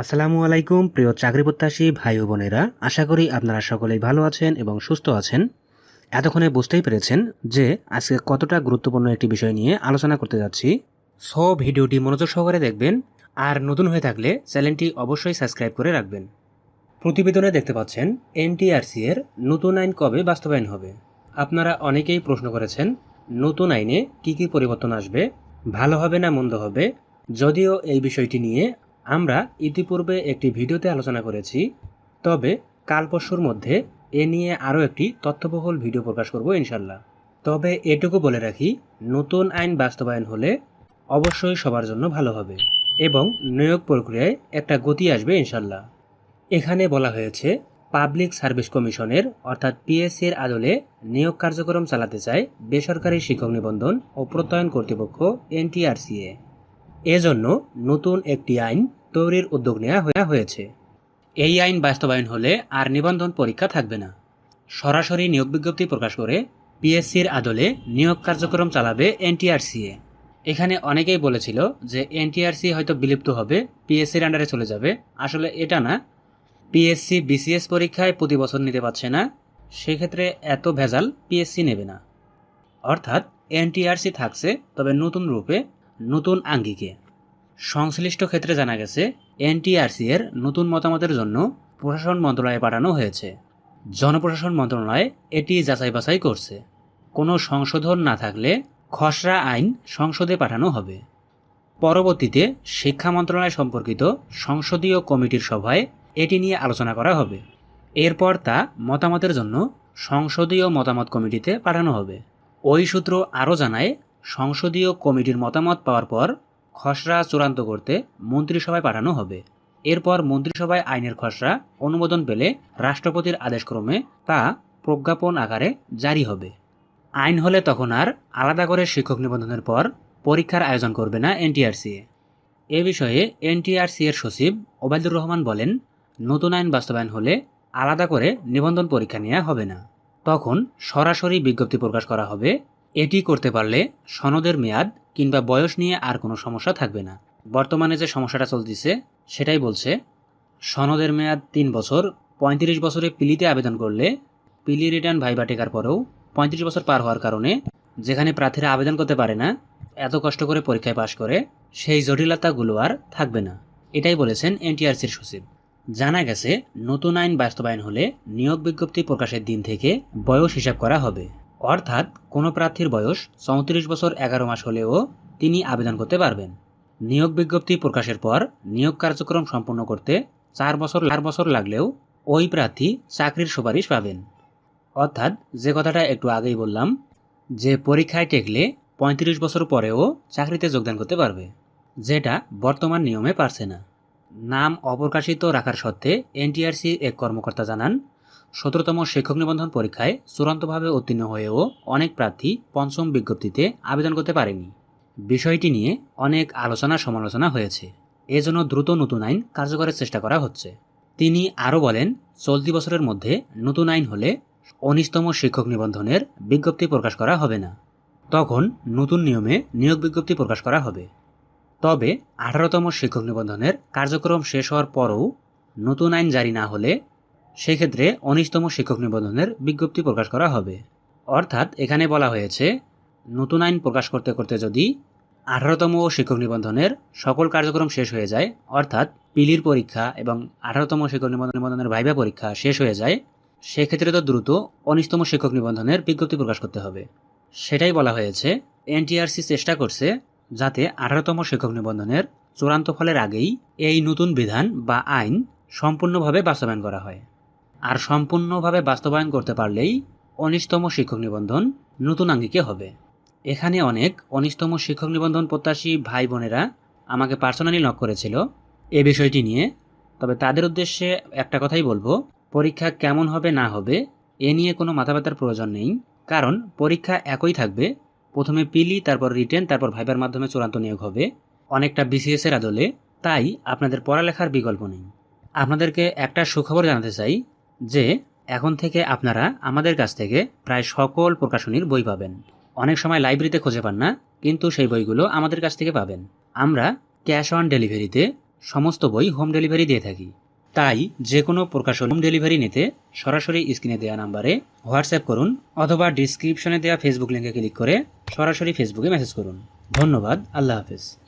আসসালামু আলাইকুম, প্রিয় চাকরি প্রত্যাশী ভাই ও বোনেরা। আশা করি আপনারা সকলেই ভালো আছেন এবং সুস্থ আছেন। এতক্ষণে বুঝতেই পেরেছেন যে আজকে কতটা গুরুত্বপূর্ণ একটি বিষয় নিয়ে আলোচনা করতে যাচ্ছি। সো, ভিডিওটি মনোযোগ সহকারে দেখবেন। আর নতুন হয়ে থাকলে চ্যানেলটি অবশ্যই সাবস্ক্রাইব করে রাখবেন। প্রতিবেদনে দেখতে পাচ্ছেন, এনটিআরসি এর নতুন আইন কবে বাস্তবায়ন হবে? আপনারা অনেকেই প্রশ্ন করেছেন, নতুন আইনে কি কি পরিবর্তন আসবে? ভালো হবে না মন্দ হবে? যদিও এই বিষয়টি নিয়ে আমরা ইতিপূর্বে একটি ভিডিওতে আলোচনা করেছি, তবে কাল পরশুর মধ্যে এ নিয়ে আরও একটি তথ্যবহুল ভিডিও প্রকাশ করব ইনশাল্লাহ তবে এটুকু বলে রাখি, নতুন আইন বাস্তবায়ন হলে অবশ্যই সবার জন্য ভালো হবে এবং নিয়োগ প্রক্রিয়ায় একটা গতি আসবে ইনশাল্লাহ এখানে বলা হয়েছে, পাবলিক সার্ভিস কমিশনের অর্থাৎ পিএসসির আদলে নিয়োগ কার্যক্রম চালাতে চায় বেসরকারি শিক্ষক নিবন্ধন ও প্রত্যয়ন কর্তৃপক্ষ এনটিআরসিএ এজন্য নতুন একটি আইন তৈরির উদ্যোগ নেওয়া হয়ে- হয়েছে। এই আইন বাস্তবায়ন হলে আর নিবন্ধন পরীক্ষা থাকবে না। সরাসরি নিয়োগ বিজ্ঞপ্তি প্রকাশ করে পিএসসির আদলে নিয়োগ কার্যক্রম চালাবে এনটিআরসিএ। এখানে অনেকেই বলেছিল যে এনটিআরসি হয়তো বিলুপ্ত হবে, পিএসসির আন্ডারে চলে যাবে। আসলে এটা না। পিএসসি বিসিএস পরীক্ষায় প্রতি বছর নিতে পারছে না। সেক্ষেত্রে এত ভেজাল পিএসসি নেবে না। অর্থাৎ এনটিআরসি থাকছে, তবে নতুন রূপে নতুন আঙ্গিকে। সংশ্লিষ্ট ক্ষেত্রে জানা গেছে, এনটিআরসি এর নতুন মতামতের জন্য প্রশাসন মন্ত্রণালয়ে পাঠানো হয়েছে। জনপ্রশাসন মন্ত্রণালয় এটি যাচাই বাছাই করছে। কোনো সংশোধন না থাকলে খসড়া আইন সংসদে পাঠানো হবে। পরবর্তীতে শিক্ষা মন্ত্রণালয় সম্পর্কিত সংসদীয় কমিটির সভায় এটি নিয়ে আলোচনা করা হবে। এরপর তা মতামতের জন্য সংসদীয় মতামত কমিটিতে পাঠানো হবে। ওই সূত্র আরও জানায়, সংসদীয় কমিটির মতামত পাওয়ার পর খসড়া চূড়ান্ত করতে মন্ত্রিসভায় পাঠানো হবে। এরপর মন্ত্রিসভায় আইনের খসড়া অনুমোদন পেলে রাষ্ট্রপতির আদেশক্রমে তা প্রজ্ঞাপন আকারে জারি হবে। আইন হলে তখন আর আলাদা করে শিক্ষক নিবন্ধনের পর পরীক্ষার আয়োজন করবে না এনটিআরসি। এ বিষয়ে এনটিআরসি এর সচিব ওবায়দুর রহমান বলেন, নতুন আইন বাস্তবায়ন হলে আলাদা করে নিবন্ধন পরীক্ষা নেওয়া হবে না। তখন সরাসরি বিজ্ঞপ্তি প্রকাশ করা হবে এটি করতে পারলে সনদের মেয়াদ কিংবা বয়স নিয়ে আর কোনো সমস্যা থাকবে না। বর্তমানে যে সমস্যাটা চলতেছে, সেটাই বলছে, সনদের মেয়াদ তিন বছর, পঁয়ত্রিশ বছরে পিলিতে আবেদন করলে পিলি রিটার্ন ভাইবা টেকার পরেও পঁয়ত্রিশ বছর পার হওয়ার কারণে যেখানে প্রার্থীরা আবেদন করতে পারে না, এত কষ্ট করে পরীক্ষায় পাশ করে সেই জটিলতাগুলো আর থাকবে না। এটাই বলেছেন এনটিআরসির সচিব। জানা গেছে, নতুন আইন বাস্তবায়ন হলে নিয়োগ বিজ্ঞপ্তি প্রকাশের দিন থেকে বয়স হিসাব করা হবে। অর্থাৎ কোনো প্রার্থীর বয়স চৌত্রিশ বছর এগারো মাস হলেও তিনি আবেদন করতে পারবেন। নিয়োগ বিজ্ঞপ্তি প্রকাশের পর নিয়োগ কার্যক্রম সম্পন্ন করতে চার বছর চার বছর লাগলেও ওই প্রার্থী চাকরির সুপারিশ পাবেন। অর্থাৎ যে কথাটা একটু আগেই বললাম, যে পরীক্ষায় টেকলে পঁয়ত্রিশ বছর পরেও চাকরিতে যোগদান করতে পারবে, যেটা বর্তমান নিয়মে পারছে না। নাম অপ্রকাশিত রাখার সত্ত্বে এনটিআরসি এক কর্মকর্তা জানান সতেরোতম শিক্ষক নিবন্ধন পরীক্ষায় চূড়ান্তভাবে উত্তীর্ণ হয়েও অনেক প্রার্থী পঞ্চম বিজ্ঞপ্তিতে আবেদন করতে পারেনি। বিষয়টি নিয়ে অনেক আলোচনা সমালোচনা হয়েছে। এজন্য দ্রুত নতুন আইন কার্যকরের চেষ্টা করা হচ্ছে। তিনি আরও বলেন, চলতি বছরের মধ্যে নতুন আইন হলে উনিশতম শিক্ষক নিবন্ধনের বিজ্ঞপ্তি প্রকাশ করা হবে না। তখন নতুন নিয়মে নিয়োগ বিজ্ঞপ্তি প্রকাশ করা হবে। তবে আঠারোতম শিক্ষক নিবন্ধনের কার্যক্রম শেষ হওয়ার পরও নতুন আইন জারি না হলে সেক্ষেত্রে উনিশতম শিক্ষক নিবন্ধনের বিজ্ঞপ্তি প্রকাশ করা হবে। অর্থাৎ এখানে বলা হয়েছে, নতুন আইন প্রকাশ করতে করতে যদি আঠারোতম শিক্ষক নিবন্ধনের সকল কার্যক্রম শেষ হয়ে যায়, অর্থাৎ পিলির পরীক্ষা এবং আঠারোতম শিক্ষক নিবন্ধন নিবন্ধনের ভাইবা পরীক্ষা শেষ হয়ে যায়, সেক্ষেত্রে তো দ্রুত উনিশতম শিক্ষক নিবন্ধনের বিজ্ঞপ্তি প্রকাশ করতে হবে। সেটাই বলা হয়েছে, এনটিআরসি চেষ্টা করছে যাতে আঠারোতম শিক্ষক নিবন্ধনের চূড়ান্ত ফলের আগেই এই নতুন বিধান বা আইন সম্পূর্ণভাবে বাস্তবায়ন করা হয়। আর সম্পূর্ণভাবে বাস্তবায়ন করতে পারলেই উনিশতম শিক্ষক নিবন্ধন নতুন আঙ্গিকে হবে। এখানে অনেক উনিশতম শিক্ষক নিবন্ধন প্রত্যাশী ভাই বোনেরা আমাকে পার্সোনালি নক করেছিল এ বিষয়টি নিয়ে। তবে তাদের উদ্দেশ্যে একটা কথাই বলব, পরীক্ষা কেমন হবে না হবে এ নিয়ে কোনো মাথা ব্যথার প্রয়োজন নেই। কারণ পরীক্ষা একই থাকবে, প্রথমে পিলি, তারপর রিটেন, তারপর ভাইবার মাধ্যমে চূড়ান্ত নিয়োগ হবে। অনেকটা বিসিএস এর আদলে, তাই আপনাদের পড়ালেখার বিকল্প নেই। আপনাদেরকে একটা সুখবর জানাতে চাই যে এখন থেকে আপনারা আমাদের কাছ থেকে প্রায় সকল প্রকাশনীর বই পাবেন। অনেক সময় লাইব্রেরিতে খুঁজে পান না, কিন্তু সেই বইগুলো আমাদের কাছ থেকে পাবেন। আমরা ক্যাশ অন ডেলিভারিতে সমস্ত বই হোম ডেলিভারি দিয়ে থাকি। তাই যে কোনো প্রকাশন হোম ডেলিভারি নিতে সরাসরি স্ক্রিনে দেওয়া নাম্বারে হোয়াটসঅ্যাপ করুন অথবা ডিসক্রিপশনে দেওয়া ফেসবুক লিঙ্কে ক্লিক করে সরাসরি ফেসবুকে মেসেজ করুন। ধন্যবাদ, আল্লাহ হাফেজ।